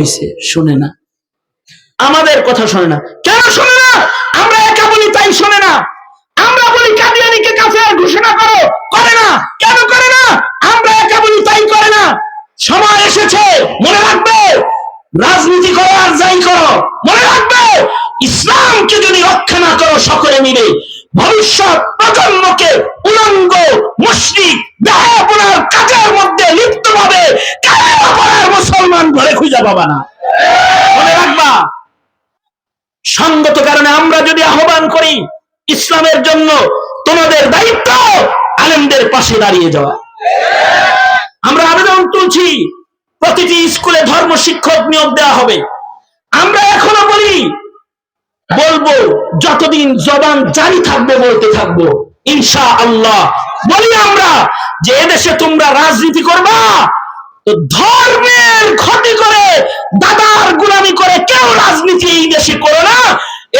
হয়েছে শুনে না। আমাদের কথা শোনে না। কেন শোনে না? আমরা একা বলি, তাই শোনে না। আমরা বলি, কাদিয়ানিকে কাফের ঘোষণা করো। করে না। কেন করে না? আমরা একা বলি, তাই করে না। সময় এসেছে, মনে রাখবে। রাজনীতি করো আর যাই করো, মনে রাখবে। ইসলামকে যদি রক্ষা না করো, সকলে মিলে ভবিষ্যৎ প্রজন্মকে উলঙ্গ, মুশরিক, দেহাপনার কাজের মধ্যে লিপ্ত হবে মুসলমান ঘরে খুঁজে পাবা না। মনে রাখবা, সঙ্গত কারণে আমরা যদি আহ্বান করি, ইসলামের জন্য তোমাদের দায়িত্ব আলেমদের পাশে দাঁড়িয়ে যাওয়া। আমরা আবেদন তুলছি, প্রতিটি স্কুলে ধর্ম শিক্ষক নিয়োগ দেওয়া হবে। আমরা এখনও বলব, যতদিন জবান জারি থাকবে, বলতে থাকব। ইনশা আল্লাহ বলি আমরা যে এদেশে তোমরা রাজনীতি করবা, তো ধর্মের ক্ষতি করে, দাদার গুলামি করে কেউ রাজনীতি এই দেশে করো না।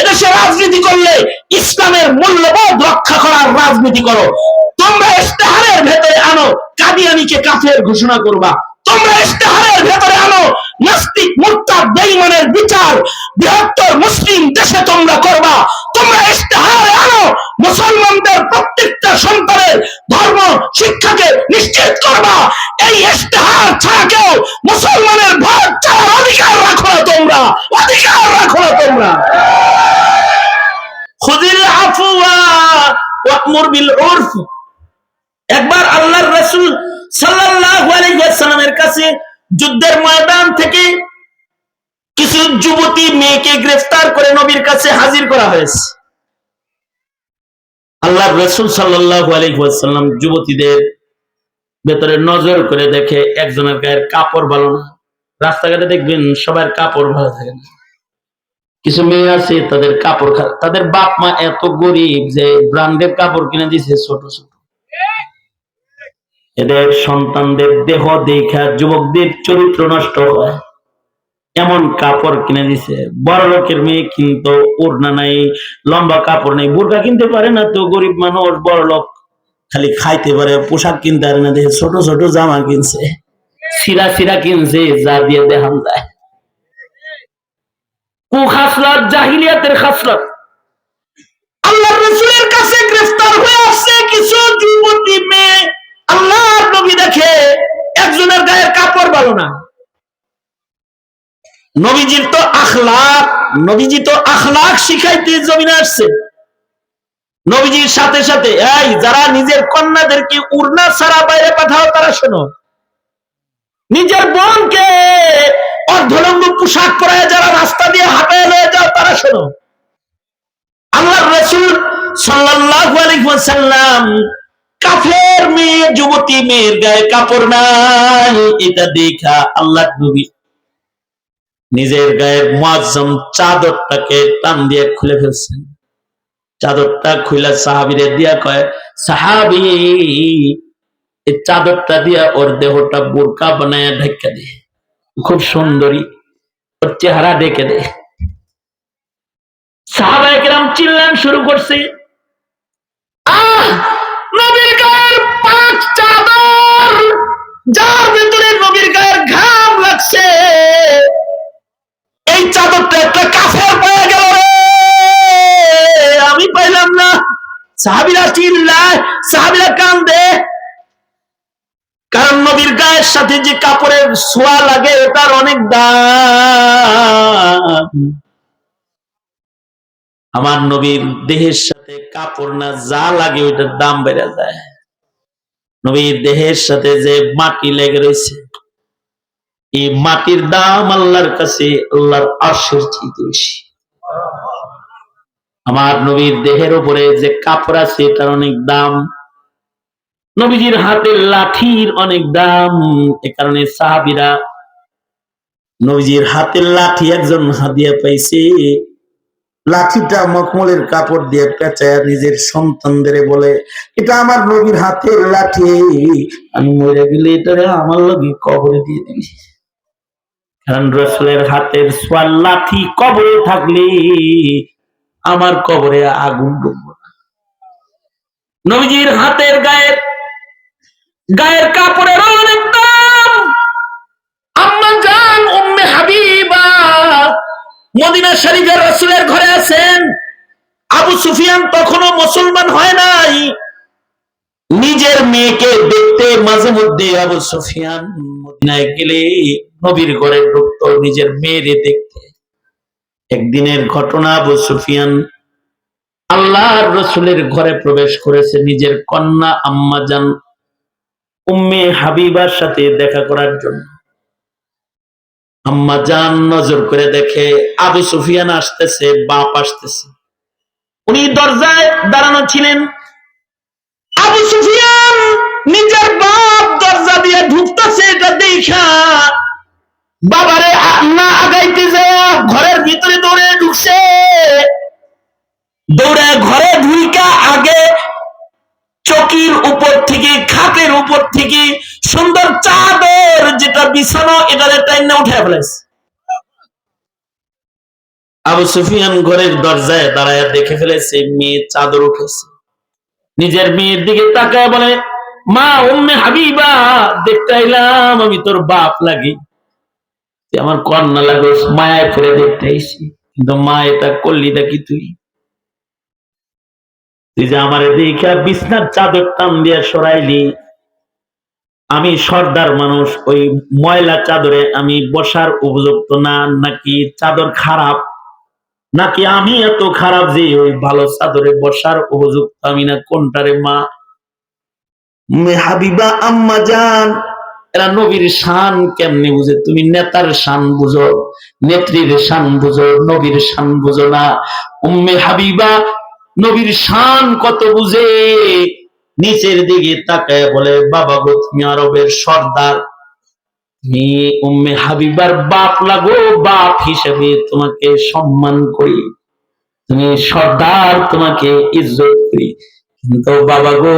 এদেশে রাজনীতি করলে ইসলামের মূল্যবোধ রক্ষা করার রাজনীতি করো। তোমরা ইস্তেহারের ভেতরে আনো, কাদিয়ানিকে কাফের ঘোষণা করবা। তোমরা ইস্তেহারের ভেতরে আনো। নাস্তিক মুক্তার বেঈমানের বিচার। বৃহত্তর মুসলিম দেশে তোমরা করবা। তোমরা ইস্তেহারে আনো। মুসলমানদের প্রত্যেকটা সন্তানের ধর্ম, শিক্ষাকে নিশ্চিত করবা। এই ইস্তেহার ছাড়া কেউ মুসলমানের ভোট ছাড়ার অধিকার রাখো না তোমরা। অধিকার রাখো না তোমরা। খুদিল আফওয়া ওয়ামুর বিল উরফ। একবার আল্লাহর রাসূল ওয়াসাল্লামের কাছে যুদ্ধের ময়দান থেকে কিছু যুবতী মেয়েকে গ্রেফতার করে নবীর কাছে হাজির করা হয়েছে। আল্লাহর রাসূল আলাইহি যুবতীদের ভেতরে নজর করে দেখে একজনের গায়ের কাপড় ভালো না। রাস্তাঘাটে দেখবেন সবার কাপড় ভালো থাকে না। কিছু মেয়ে আছে, তাদের কাপড় তাদের বাপ মা এত গরিব যে ব্রান্ডের কাপড় কিনে দিছে ছোট ছোট। এদের সন্তানদের দেহ দেখা যুবকদের চরিত্র নষ্ট হয়। এমন কাপড় কিনে দিছে। বড় লোকের মেয়ে কিন্তু ওড়না নাই, লম্বা কাপড় নেই বোরকা কিনতে পারে না তো গরিব মানুষ, বড় লোক খালি খাইতে পারে, পোশাক কিনতে পারে না, দেখে ছোট ছোট জামা কিনছে। সিরা সিরা কিনছে, যা দিয়ে দেখান যায়। কুখাসলাত, জাহিলিয়াতের খাসলাত। আল্লাহ রসুলের কাছে গ্রেফতার হয়ে আসছে কিছু যুবতী মেয়ে। আল্লাহ নবী দেখে একজনের গায়ের কাপড় ভালো না। নবীজির তো আখলাক, নবীজি তো আখলাক শিখাইতে জমিনে আসছে। নবীজির সাথে সাথে, এই, যারা নিজের কন্যাদেরকে উড়না ছাড়া বাইরে পাঠাও, তারা শোনো। নিজের বোনকে অর্ধলঙ্গ পোশাক পরায় যারা রাস্তা দিয়ে হাঁটায় লয়ে যাও, তারা শোনো। আল্লাহ রসুল আলাইহি ওয়াসাল্লাম কাফের মেয়ে, যুবতী মেয়ের গায়ে কাপড় নাই, এটা দেখা আল্লাহ নবী। নিজের গায়ের মুআজ্জম চাদরটাকে টান দিয়ে খুলে ফেলছেন। চাদরটা খুলে সাহাবীরে দিয়া কয়, সাহাবী, এই চাদরটা দিয়া ওর দেহটা বোরকা বানায় ঢেকে দে। খুব সুন্দরী, ওর চেহারা ডেকে দে। সাহাবায়ে কেরাম চিল্লান শুরু করছে। যার ভিতরে নবীর গায়ের ঘাম লাগছে। এই চাদরটা একটা কাফের পেয়ে গেল আমি পাইলাম না। সাহাবিরা চিল্লায় সাহাবিরা কান্দে। কারণ নবীর গায়ের সাথে যে কাপড়ের ছোঁয়া লাগে তার অনেক দাম। আমার নবীর দেহের সাথে কাপড় না যা লাগে ওইটার দাম বেড়ে যায়। নবীর দেহের সাথে যে মাটি লেগে রয়েছে, এই মাটির দাম আল্লাহর কাছে, আল্লাহর আর্শের চাইতে বেশি। আমার নবীর দেহের উপরে যে কাপড় আছে, তার অনেক দাম। নবীজির হাতের লাঠির অনেক দাম। এ কারণে সাহাবিরা নবীজির হাতের লাঠি একজন হাদিয়া পাইছে। লাঠিটা মখমলের কাপড় দিয়ে পেঁচায় নিজের সন্তানদের বলে, এটা আমার নবীর হাতের লাঠি আমি মরে গেলে এটা আমার লগে কবরে দিয়ে কারণ রসুলের হাতের সোয়াল লাঠি কবরে থাকলে আমার কবরে আগুন ডুববে। নবীজির হাতের গায়ের গায়ের কাপড়ের অনেক মদিনা শরীফের রসুলের ঘরে আছেন। আবু সুফিয়ান তখনও মুসলমান হয় নাই। নিজের মেয়েকে দেখতে মাঝে মধ্যে আবু সুফিয়ান মদিনায় গেলে নবীর ঘরে ঢুকতো নিজের মেয়েরে দেখতে। একদিনের ঘটনা আবু সুফিয়ান আল্লাহর রসুলের ঘরে প্রবেশ করেছে। নিজের কন্যা আম্মাজান উম্মে হাবিবার সাথে দেখা করার জন্য। আম্মা জান নজর করে দেখে আবু সুফিয়ান আসতেছে, বাপ আসতেছে। উনি দরজায় দাঁড়ানো ছিলেন। আবু সুফিয়ান নিজের বাপ দরজা দিয়ে ঢুকতেছে এটা দেখা। বাবারে না আগাইতে যায়, ঘরের ভিতরে দৌড়ে ঢুকছে। দৌড়ে ঘরে ঢুইকা আগে চকির উপর থেকে খাটের উপর থেকে, সুন্দর চাদর যেটা বিছানো, এটা টাইনা উঠে ফেলেছে। আবু সুফিয়ান ঘরের দরজায় দাঁড়ায় দেখে ফেলেছে, মেয়ে চাদর উঠেছে। নিজের মেয়ের দিকে তাকায় বলে, মা, উম্মে হাবিবা, দেখতে আইলাম, আমি তোর বাপ লাগি। আমার কন্যা লাগো মায়ায় ফিরে দেখতে আইসি। কিন্তু মা, এটা করলি নাকি তুই? তুই যে আমার দেখা বিছনার চাদর টান দিয়া সরাইলি আমি সর্দার মানুষ ওই ময়লা চাদরে আমি বসার উপযুক্ত না নাকি চাদর খারাপ? নাকি আমি এত খারাপ যে ওই ভালো চাদরে বসার উপযুক্ত আমি না? কোনটারে মা? মে হাবিবা আম্মা জান। এরা নবীর শান কেমনে বুঝে? তুমি নেতার শান বুঝো নেত্রীর শান বুঝো নবীর শান বুঝো না। উম্মে হাবিবা নবীর শান কত বুঝে? নিচের দিকে তাকায় বলে, বাবা গো, তুমি আরবের সর্দার। হাবিবার বাপ লাগো, বাপ হিসেবে তোমাকে সম্মান করি। তুমি সর্দার, তোমাকে ইজ্জত করি। কিন্তু বাবা গো,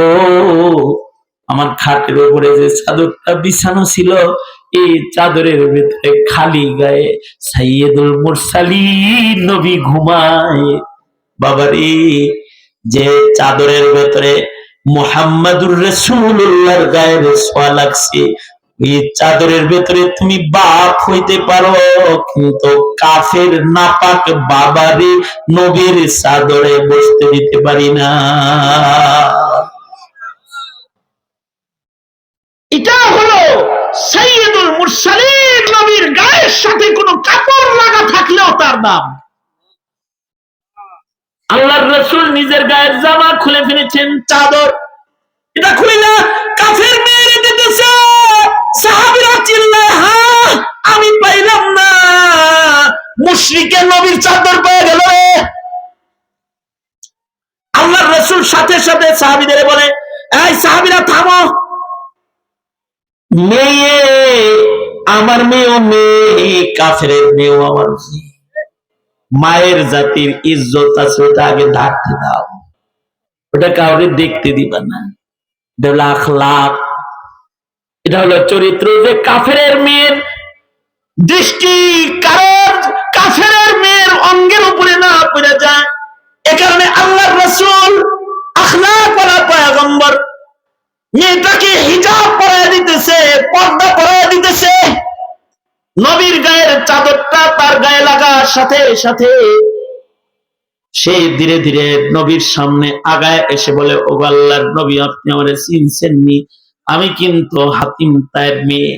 আমার খাটের উপরে যে চাদরটা বিছানো ছিল, এই চাদরের ভিতরে খালি গায়ে সাইয়েদুল মুরসালিন নবী ঘুমায়। বাবারে, যে চাদরের ভেতরে মোহাম্মদুর রসুল্লাহর গায়ের ছোঁয়া লাগছে এই চাদরের ভেতরে তুমি বাপ হইতে পারো, কিন্তু কাফের নাপাক বাবারে নবীর চাদরে বসতে দিতে পারি না। এটা হলো সৈয়দুল মুরসালিন নবীর গায়ের সাথে কোনো কাপড় লাগা থাকলেও তার নাম। আল্লাহর রসুল নিজের গায়ের জামা খুলে ফেলেছেন চাদর। এটা খুলে না, কাফের মেরে দিতেছে সাহাবীরা চিল্লায় হ্যাঁ আমি পাইলাম না। মুশরিকের নবীর চাদর পেয়ে গেল আল্লাহর রসুল সাথে সাথে সাহাবিদের বলে, এই সাহাবিরা, থামো। মেয়ে, আমার মেয়েও মেয়ে, কাফেরের মেয়েও আমার মেয়ে। মায়ের জাতির ইজ্জত আছে, ওটা আগে ঢাকতে দাও। ওটা কাউকে দেখতে দিবা না। এটা হলো এটা হলো চরিত্র যে কাফের মেয়ের দৃষ্টি, কারণ কাফের মেয়ের অঙ্গের উপরে না পড়ে যায়। এ কারণে আল্লাহ রসুল আখলাক বলা পয়গম্বর মেয়েটাকে হিজাব পরায় দিতেছে, পর্দা পরায় দিতেছে। নবীর গায়ের চাদরটা তার গায়ে লাগার সাথে সাথে সে ধীরে ধীরে নবীর সামনে আগায় এসে বলে ও আল্লাহর নবী, আপনি আমার চিনছেন নি আমি কিন্তু হাতিম তায়ের মেয়ে।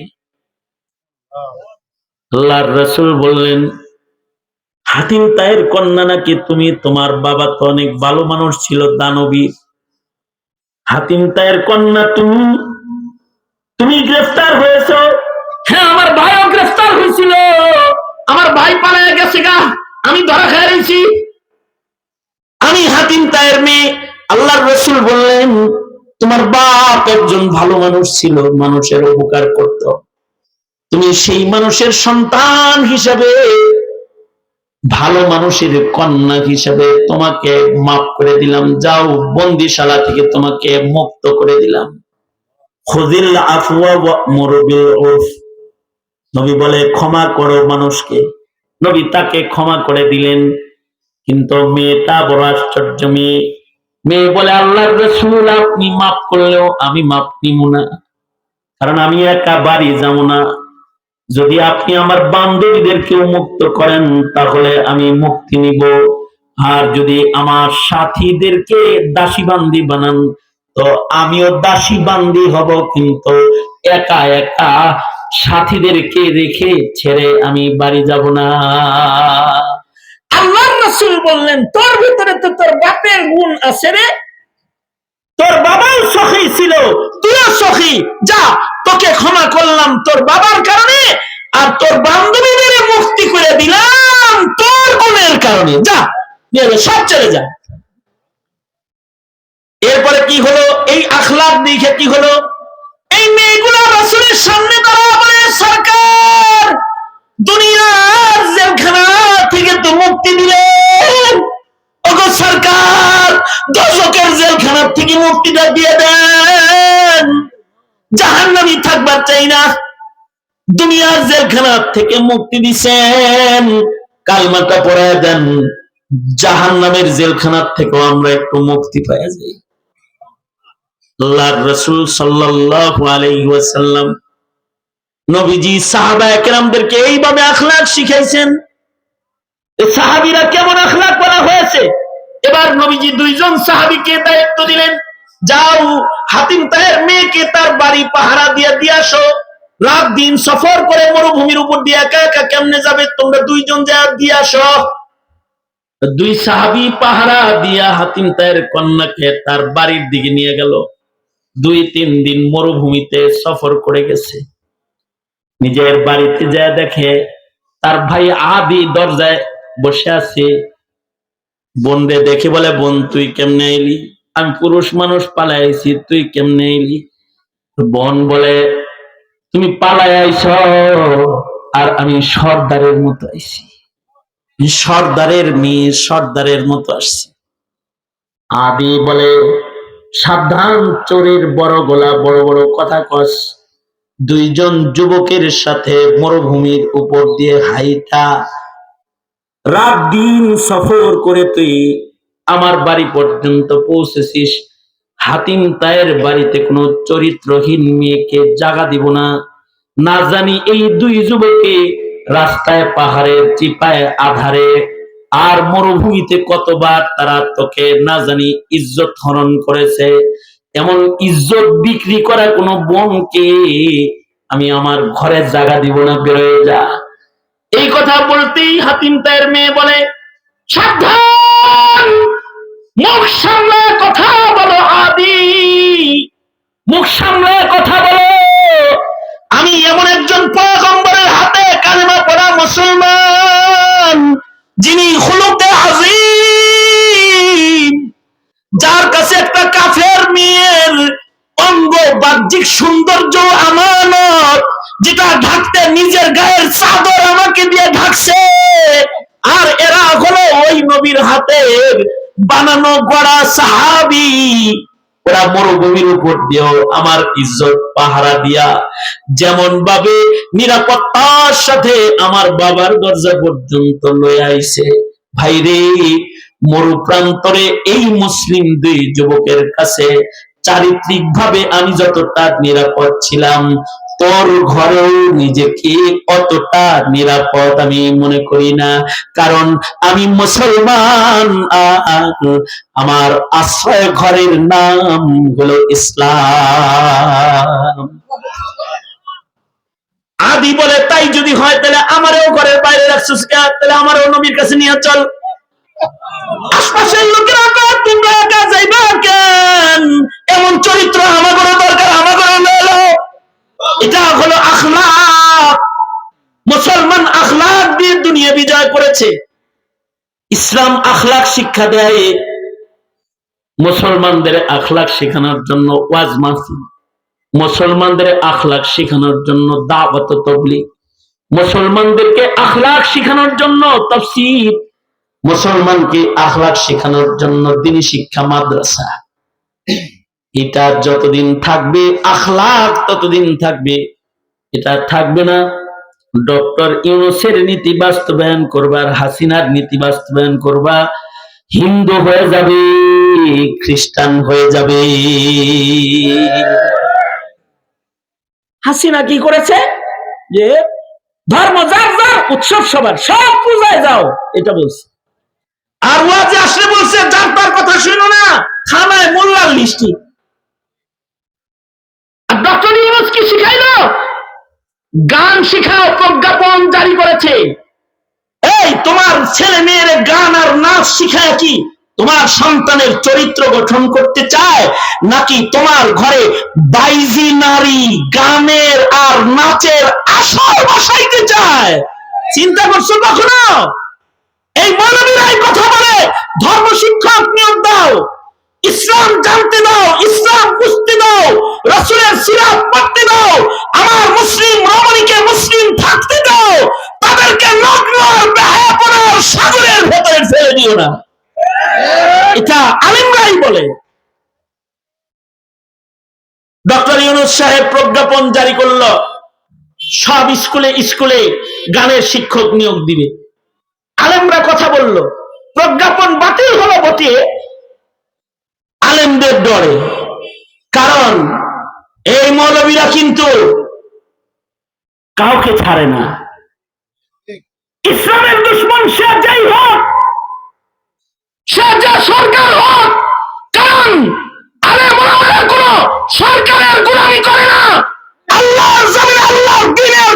আল্লাহর রসুল বললেন, হাতিম তায়ের কন্যা নাকি তুমি? তোমার বাবা তো অনেক ভালো মানুষ ছিল, দানবী। হাতিম তায়ের কন্যা তুমি? তুমি গ্রেফতার হয়েছ? হ্যাঁ আমার ভাইও গ্রেফতার হয়েছিল। আমার ভাই পালায় গেছে গা। আমি ধরা খেয়ে রয়েছি। আমি হাতিম তায়ের মেয়ে। আল্লাহর রসুল বললেন, তোমার বাপ একজন ভালো মানুষ ছিল, মানুষের উপকার করত। তুমি সেই মানুষের সন্তান হিসাবে, ভালো মানুষের কন্যা হিসাবে তোমাকে মাফ করে দিলাম। যাও, বন্দিশালা থেকে তোমাকে মুক্ত করে দিলাম। খুদিল আফওয়া নবী বলে, ক্ষমা করো মানুষকে। নবী তাকে ক্ষমা করে দিলেন। কিন্তু মেয়েটা বড় আশ্চর্য মেয়ে। মেয়ে বলে, আল্লাহর রসুল, আপনি মাফ করলেও আমি মাফ নিব না। কারণ আমি একা বাড়ি যাব না। যদি আপনি আমার বান্ধবীদেরকেও মুক্ত করেন, তাহলে আমি মুক্তি নিব। আর যদি আমার সাথীদেরকে দাসী বান্দি বানান, তো আমিও দাসী বান্দি হব, কিন্তু একা একা সাথীদেরকে রেখে ছেড়ে আমি বাড়ি যাব না? আল্লাহ রসুল বললেন তোর ভিতরে তো তোর বাপের গুণ আছে রে। তোর বাবাও সখী ছিল তুইও সখী। যা তোকে ক্ষমা করলাম তোর বাবার কারণে আর তোর বান্ধবীদের মুক্তি করে দিলাম তোর গুণের কারণে। যা নিয়ে সব চলে যা। এরপরে কি হলো? এই আখলাক দেখে কি হলো? এই মেয়েগুলো রসুলের সামনে বলে সরকার। দুনিয়ার জেলখানা থেকে তো মুক্তি দিলেন ওগো সরকার, দশকের জেলখানা থেকে মুক্তিটা দিয়ে দেন। জাহান্নামি থাকবার চাই না। দুনিয়ার জেলখানা থেকে মুক্তি দিছেন। কালমাটা পড়ায় দেন, জাহান্নামের জেলখানার থেকেও আমরা একটু মুক্তি পাওয়া যাই। আল্লাহর রাসূল সাল্লাল্লাহু আলাইহি ওয়াসাল্লাম নবীজি সাহাবা একরামদেরকে এইভাবে আখলাক শিখাইছেন সাহাবীরা কেমন আখলাক বলা হয়েছে। এবার নবীজি দুইজন সাহাবীকে দায়িত্ব দিলেন, যাও, হাতিম তাহের মেয়েকে তার বাড়ি পাহারা দিয়ে দিয়ে আসো। রাত দিন সফর করে মরুভূমির উপর দিয়ে একা একা কেমনে যাবে? তোমরা দুইজন যা দিয়ে আসো। দুই সাহাবী পাহারা দিয়া হাতিম তাহের কন্যাকে তার বাড়ির দিকে নিয়ে গেল। দুই, তিন দিন মরুভূমিতে সফর করে গেছে। নিজের বাড়িতে যা দেখে তার ভাই আদি দরজায় বসে আছে। বোনরে দেখে বলে, বোন, তুই কেমনে এলি? আমি পুরুষ মানুষ পালাইছি, তুই কেমনে এলি? বোন বলে, তুমি পালাই আইছ আর আমি সর্দারের মতো আইছি। সর্দারের মেয়ে, সর্দারের মতো আসছি। আদি বলে সাবধান, চোরের বড় গলা, বড় বড় কথা কস। দুইজন যুবকের সাথে মরুভূমির উপর দিয়ে হাইটা রাত দিন সফর করে তুই আমার বাড়ি পর্যন্ত পৌঁছেছিস। হাতিম তায়ের বাড়িতে কোনো চরিত্রহীন মেয়েকে জাগা দিব না। না জানি এই দুই যুবকে রাস্তায় পাহাড়ের চিপায় আধারে আর মরুভূমিতে কতবার তারা তোকে না জানি ইজ্জত হরণ করেছে। এমন ইজ্জত বিক্রি করা কোনো বোনকে আমি আমার ঘরে জায়গা দিব না, বেরোয় যা। এই কথা বলতেই হাতিম তায়ের মেয়ে বলে, সাবধান! মুখ সামলে কথা বলো আদি! মুখ সামলে কথা বলো! আমি এমন একজন পয়গম্বরের হাতে কালেমা পড়া মুসলমান যিনি খুলুকে আজিম যার কাছে একটা কাফের মেয়ের অঙ্গ বাহ্যিক সৌন্দর্য আমানত, যেটা ঢাকতে নিজের গায়ের চাদর আমাকে দিয়ে ঢাকছে। আর এরা হলো ওই নবীর হাতের বানানো গড়া সাহাবি। ওরা মরুভূমির উপর দিয়েও আমার ইজ্জত পাহারা দিয়া যেমন ভাবে নিরাপত্তার সাথে আমার বাবার দরজা পর্যন্ত লয়ে আইছে। ভাইরে মরু প্রান্তরে এই মুসলিম দুই যুবকের কাছে চারিত্রিক ভাবে আমি যতটা নিরাপদ ছিলাম তোর ঘরেও নিজেকে অতটা নিরাপদ আমি মনে করি না। কারণ আমি মুসলমান আমার আশ্রয় ঘরের নাম হলো ইসলাম। আদি বলে তাই যদি হয়, তাহলে আমারও ঘরের বাইরে রাখছিস তাহলে আমারও নবীর কাছে নিয়ে চল। আশপাশের লোকেরা তোমরা একা যাইবা কেন? এমন চরিত্র আমাদেরও দরকার লইলো এটা হলো আখলাক। মুসলমান আখলাক দিয়ে দুনিয়া বিজয় করেছে। ইসলাম আখলাক শিক্ষা দেয়। মুসলমানদের আখলাক শেখানোর জন্য ওয়াজ মাহফিল। মুসলমানদের আখলাক শেখানোর জন্য দাওয়াত তবলিগ। মুসলমানদেরকে আখলাক শেখানোর জন্য তাফসীর। মুসলমানকে আখলাক শেখানোর জন্য দিনী শিক্ষা মাদ্রাসা। এটা যতদিন থাকবে আখলাক ততদিন থাকবে। এটা থাকবে না। ডক্টর ইউনুসের নীতি বাস্তবায়ন করবার হাসিনার নীতি বাস্তবায়ন করবা। হিন্দু হয়ে যাবে, খ্রিস্টান হয়ে যাবে। হাসিনা কি করেছে? যে ধর্ম, যার যার উৎসব সবার, সব পূজায় যাও, এটা বলছে। আর ওয়াজে আসলে বলছে, যার তার কথা শুনো না, থানায় মোল্লার লিস্টি। ডক্টর ইউনুস কি শিখাইলো? গান শিখাও, প্রজ্ঞাপন জারি করেছে। এই, তোমার ছেলে মেয়ের গান আর নাচ শিখায় কি? তোমার সন্তানের চরিত্র গঠন করতে চায়, নাকি তোমার ঘরে বাইজি নারী গানের আর নাচের আসর বসাইতে চায়? চিন্তা করছ কখনো? এই মৌলবীরাই কথা বলে ধর্ম শিক্ষক নিয়োগ দাও। ইসলাম জানতে দাও, ইসলাম বুঝতে দাও, রসুলের সিরাত পড়তে দাও, আমার মুসলিম রমণীকে মুসলিম থাকতে দাও, তাদেরকে নগ্ন আর বেহায়াপনার সাগরের ভেতরে ফেলে দিও না। এটা আলিমরাই বলে। ডক্টর ইউনুস সাহেব প্রজ্ঞাপন জারি করল। সব স্কুলে স্কুলে গানের শিক্ষক নিয়োগ দিবে। আলেমরা কথা বলল। প্রজ্ঞাপন বাতিল হলো বটে আলেমদের ডরে। কারণ এই মৌলবীরা কিন্তু কাউকে ছাড়ে না। ইসলামের দুশ্মন সে যাই হোক, সে যা সরকার হোক, কারণ আলেম ওলামারা কোনো সরকারের গোলামি করে না। দিনের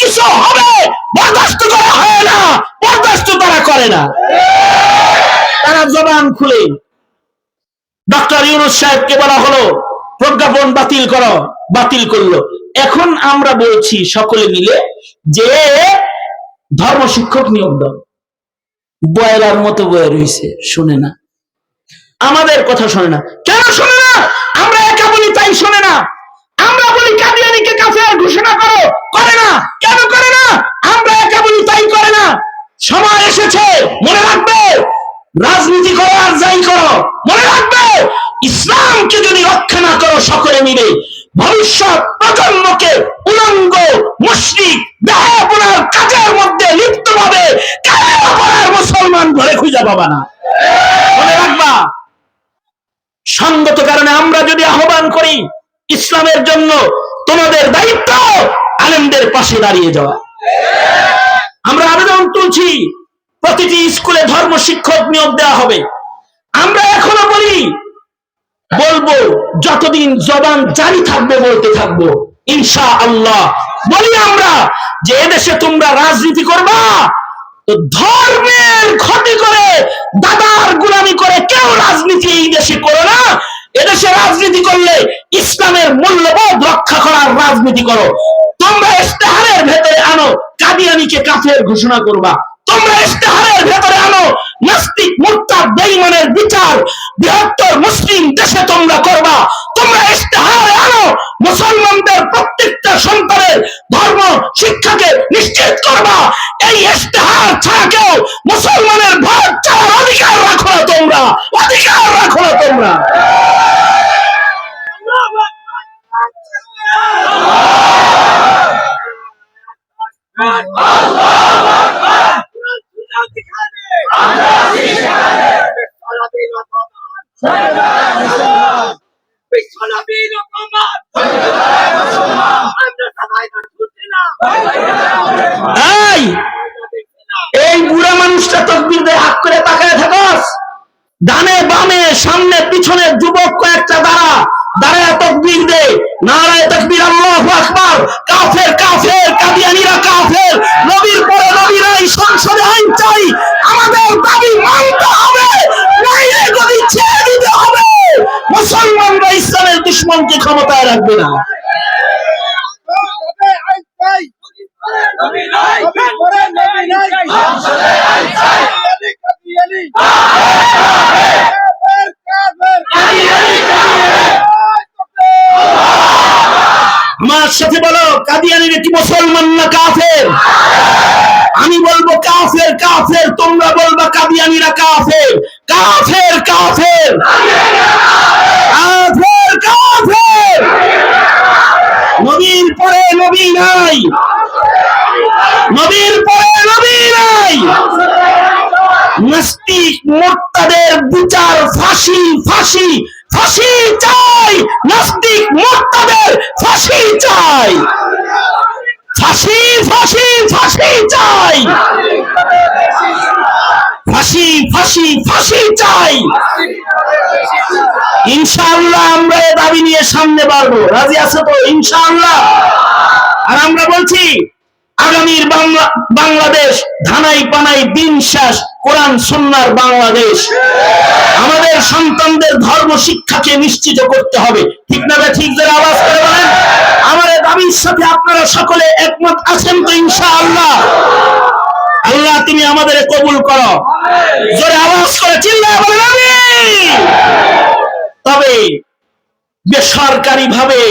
কিছু হবে, বরদাস্ত করা হয় না, বরদাস্ত তারা করে না। তারা জবান খুলে ডক্টর ইউনুস সাহেবকে বলা হলো, প্রজ্ঞাপন বাতিল কর, বাতিল করল। এখন আমরা বলছি সকলে মিলে যে ধর্ম শিক্ষক নিয়োগ দাও। বয়ার মতো বয়ে রয়েছে শুনে না। আমাদের কথা শোনে না। কেন শোনে না? আমরা একা বলি তাই শোনে না। আমরা বলি কাদিয়ানিকে সঙ্গত কারণে আমরা যদি আহ্বান করি, ইসলামের জন্য তোমাদের দায়িত্ব আলেমদের পাশে দাঁড়িয়ে যাওয়া। আমরা আবেদন তুলছি, প্রতিটি স্কুলে ধর্ম শিক্ষক নিয়োগ দেওয়া হবে। আমরা এখনও বলি, বলব, যতদিন জবান জারি থাকবে, বলতে থাকব ইনশা আল্লাহ বলি আমরা যে এদেশে তোমরা রাজনীতি করবা ধর্মের ক্ষতি করে দাদার গুলামি করে কেউ রাজনীতি এই দেশে করো না। এদেশে রাজনীতি করলে ইসলামের মূল্যবোধ রক্ষা করার রাজনীতি করো। তোমরা ইস্তেহারের ভেতরে আনো, কাদিয়ানিকে কাফের ঘোষণা করবা। তোমরা ইস্তেহারের ভেতরে আনো, নাস্তিক মুক্তার বেইমানের বিচার, বৃহত্তর মুসলিম দেশে তোমরা করবা। তোমরা ইস্তেহারে আনো মুসলমানদের প্রত্যেকটা সন্তানের ধর্ম শিক্ষাকে নিশ্চিত করবা এই ইস্তেহার ছাড়া কেউ মুসলমানের ভোট চাওয়ার অধিকার রাখো না তোমরা অধিকার রাখো না তোমরা এই! এই বুড়া মানুষটা তকবির দিয়ে হাত করে তাকায় থাকস। ডানে বামে সামনে পিছনে যুবক কয়েকটা দাঁড়া দাঁড়ায় তকবির দে নারায় তকবির আল্লাহু আকবার কাফের কাফের কাদিয়ানিরা কাফের নবীর পরে নবীরাই সংসদে আইন চাই আমাদের দাবি মানতে হবে নাইলে গদি ছেড়ে দিতে হবে মুসলমানরা ইসলামের দুশ্মনকে রাখবে না আমার সাথে বলো, কাদিয়ানির কি মুসলমান না কাফের? আমি বলব কাফের কাফের, তোমরা বলবা কাদিয়ানিরা কাফের। কাফের কাফের কাফের নবীর পরে নবী নাই। নবীর পরে নবী নাই। নাস্তিক মোর্তাদের বিচার ফাঁসি ফাঁসি ফাঁসি চাই। নাস্তিক মোর্তাদের ফাঁসি চাই। ফাঁসি ফাঁসি ফাঁসি চাই। ফাঁসি ফাঁসি ফাঁসি চাই। ইনশাআল্লাহ আমরা এ দাবি নিয়ে সামনে বাড়বো। রাজি আছে তো? ইনশাআল্লাহ। আর আমরা বলছি, আগামীর বাংলা বাংলাদেশ ধানাই পানাই দিন শেষ, কোরআন সুন্নার বাংলাদেশ। আমাদের সন্তানদের ধর্ম শিক্ষাকে নিশ্চিত করতে হবে। ঠিক না ঠিক যারা আওয়াজ করে বলেন। আমার দাবির সাথে আপনারা সকলে একমত আছেন তো ইনশাআল্লাহ? আল্লাহ, তুমি আমাদের কবুল করো। জোরে আওয়াজ করে চিল্লায় বলেন। তবে বেসরকারি ভাবে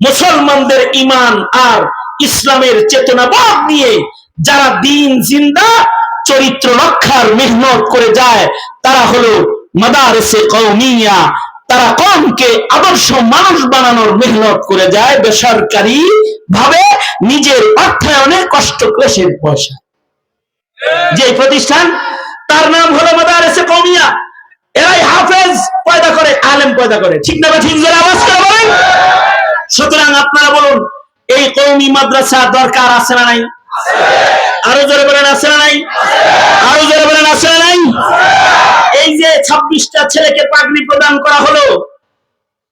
মুসলমানদের ইমান আর ইসলামের চেতনাবোধ নিয়ে যারা দিন জিন্দা, চরিত্র রক্ষার মেহনত করে যায়, তারা হলো মাদারসে কৌমিয়া তারা কমকে আদর্শ মানুষ বানানোর মেহনত করে যায় বেসরকারি ভাবে নিজের অর্থায়নে কষ্ট ক্লেশের পয়সা। যে প্রতিষ্ঠান, তার নাম হলো মাদারসে কৌমিয়া এরাই হাফেজ, পয়দা করে, আলেম পয়দা করে। ঠিক না ঠিক আওয়াজ করে বলেন? সুতরাং আপনারা বলুন, এই কৌমি মাদ্রাসা দরকার আছে না নাই? আরও জোরে বলেন, আছে না নাই? আরও জোরে বলেন, আছে না নাই? এই যে ছাব্বিশটা ছেলেকে পাগড়ি প্রদান করা হলো,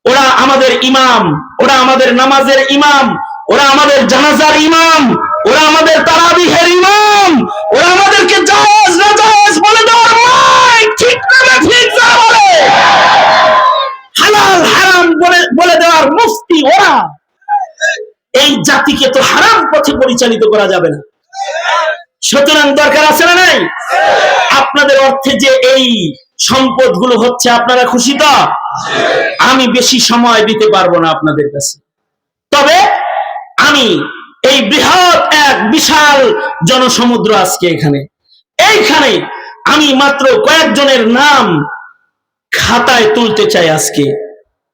ওরা আমাদের ইমাম, ওরা আমাদের নামাজের ইমাম, ওরা আমাদের জানাজার ইমাম, ওরা আমাদের তারাবিহের ইমাম, ওরা আমাদেরকে জায়েজ না জায়েজ বলে দেওয়ার মাইক ঠিক না ঠিক না বলে হালাল হারাম বলে বলে দেওয়ার মুফতি ওরা এই জাতিকে তো হারাম পথে পরিচালিত করা যাবে না। সুতরাং দরকার আছে না নাই? আপনাদের অর্থে যে এই সম্পদগুলো হচ্ছে, আপনারা খুশি তো? আমি বেশি সময় দিতে পারব না আপনাদের কাছে। তবে আমি এই বৃহৎ এক বিশাল জনসমুদ্র আজকে এখানে। এইখানে আমি মাত্র কয়েকজনের নাম খাতায় তুলতে চাই আজকে।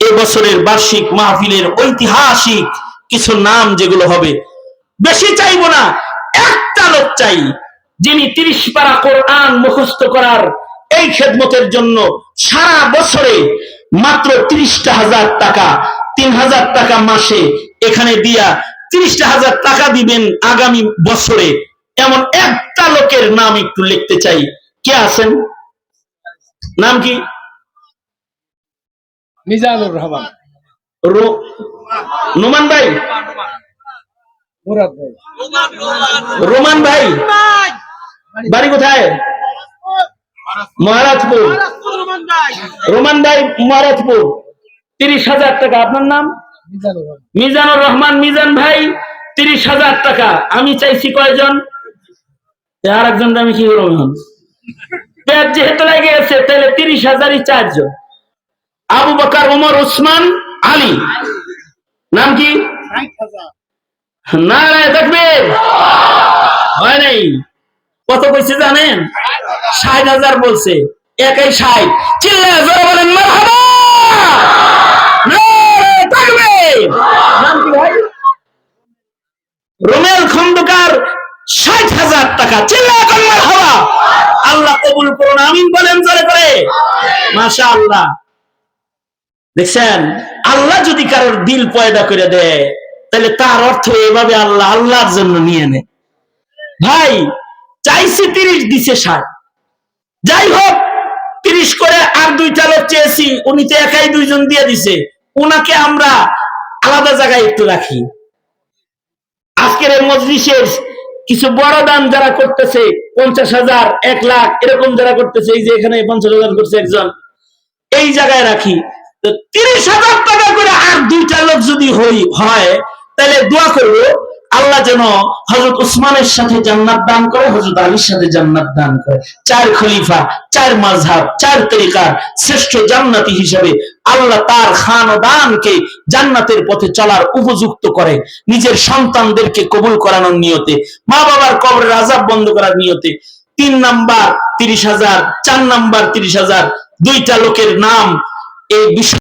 এবছরের বার্ষিক মাহফিলের ঐতিহাসিক কিছু নাম যেগুলো হবে বেশি চাইব না একটা লোক চাই যিনি তিরিশ পারা কোরআন মুখস্থ করার এই খেদমতের জন্য সারা বছরে মাত্র তিরিশটা হাজার টাকা তিন হাজার টাকা মাসে এখানে দিয়া তিরিশটা হাজার টাকা দিবেন আগামী বছরে। এমন একটা লোকের নাম একটু লিখতে চাই। কে আছেন? নাম কি? মিজানুর রহমান। নোমান ভাই। মুরাদ ভাই। রোমান ভাই। বাড়ি কোথায়? মহারাজপুর। রোমান ভাই মহারাজপুর। তিরিশ হাজার টাকা আপনার নাম? মিজানুর রহমান। মিজান ভাই তিরিশ হাজার টাকা। আমি চাইছি কয়জন? আর একজন আমি কি করব? পেট যেহেতু লেগে গেছে তাহলে তিরিশ হাজারই চারজন। আবু বকার ওমর ওসমান আলী। নাম কি? না না হয় নাই? কত কইছে জানেন? ষাট হাজার বলছে। একাই ষাট। চিল্লা জোরে বলেন রোমেল খন্দকার ষাট হাজার টাকা। চিল্লা এখন মারহাবা! আল্লাহ কবুল করুন আমিন বলেন জোরে করে। মাশা আল্লাহ দেখছেন? আল্লাহ যদি কারোর দিল পয়দা করে দেয়, তাহলে তার অর্থ এভাবে আল্লাহ আল্লাহর জন্য নিয়ে নেয়। ভাই, চাইছি তিরিশ দিছে ষাট। যাই হোক, তিরিশ করে আর দুইটা লোক চেয়েছি, উনি তো একাই দুইজন দিয়ে দিছে। উনাকে আমরা আলাদা জায়গায় একটু রাখি। আজকের এই মজলিসের কিছু বড় দান যারা করতেছে, পঞ্চাশ হাজার, এক লাখ, এরকম যারা করতেছে, এই যে এখানে পঞ্চাশ হাজার করছে একজন, এই জায়গায় রাখি। তিরিশ হাজার টাকা করে আর দুইটা লোক যদি হয়, তাহলে দোয়া করব, আল্লাহ যেন হজরত উসমানের সাথে জান্নাত দান করে হজরত আলীর সাথে জান্নাত দান করে। চার খলিফা, চার মাঝহাব চার তরিকার শ্রেষ্ঠ জান্নাতি হিসেবে আল্লাহ তার খান ও দানকে জান্নাতের পথে চলার উপযুক্ত করে, নিজের সন্তানদেরকে কবুল করানোর নিয়তে মা বাবার কবরের আজাব বন্ধ করার নিয়তে, তিন নাম্বার তিরিশ হাজার, চার নাম্বার তিরিশ হাজার, দুইটা লোকের নাম এই বিষয়